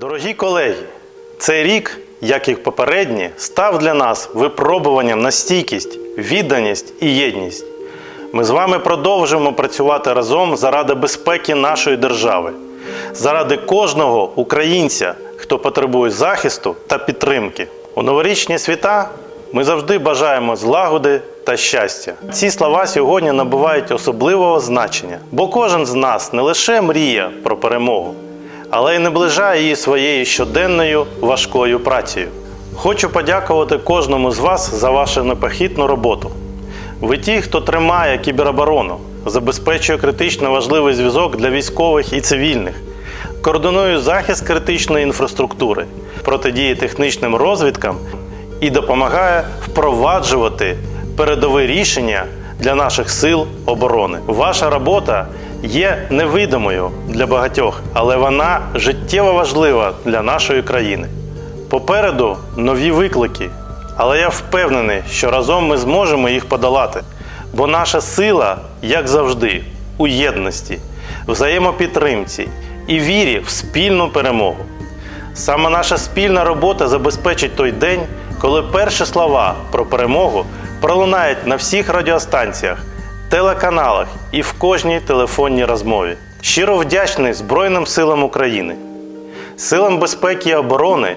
Дорогі колеги, цей рік, як і попередні, став для нас випробуванням на стійкість, відданість і єдність. Ми з вами продовжуємо працювати разом заради безпеки нашої держави, заради кожного українця, хто потребує захисту та підтримки. У новорічні свята ми завжди бажаємо злагоди та щастя. Ці слова сьогодні набувають особливого значення, бо кожен з нас не лише мріє про перемогу, але й наближає її своєю щоденною важкою працею. Хочу подякувати кожному з вас за вашу непохитну роботу. Ви ті, хто тримає кібероборону, забезпечує критично важливий зв'язок для військових і цивільних, координує захист критичної інфраструктури, протидіє технічним розвідкам і допомагає впроваджувати передові рішення для наших сил оборони. Ваша робота є невидимою для багатьох, але вона життєво важлива для нашої країни. Попереду нові виклики, але я впевнений, що разом ми зможемо їх подолати, бо наша сила, як завжди, у єдності, взаємопідтримці і вірі в спільну перемогу. Саме наша спільна робота забезпечить той день, коли перші слова про перемогу пролунають на всіх радіостанціях, телеканалах і в кожній телефонній розмові. Щиро вдячний Збройним силам України, силам безпеки і оборони,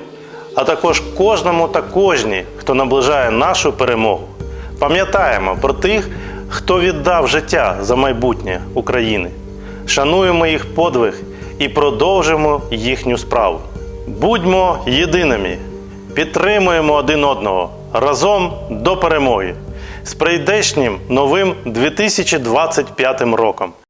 а також кожному та кожній, хто наближає нашу перемогу. Пам'ятаємо про тих, хто віддав життя за майбутнє України. Шануємо їх подвиг і продовжимо їхню справу. Будьмо єдиними, підтримуємо один одного разом до перемоги з прийдешнім новим 2025 роком.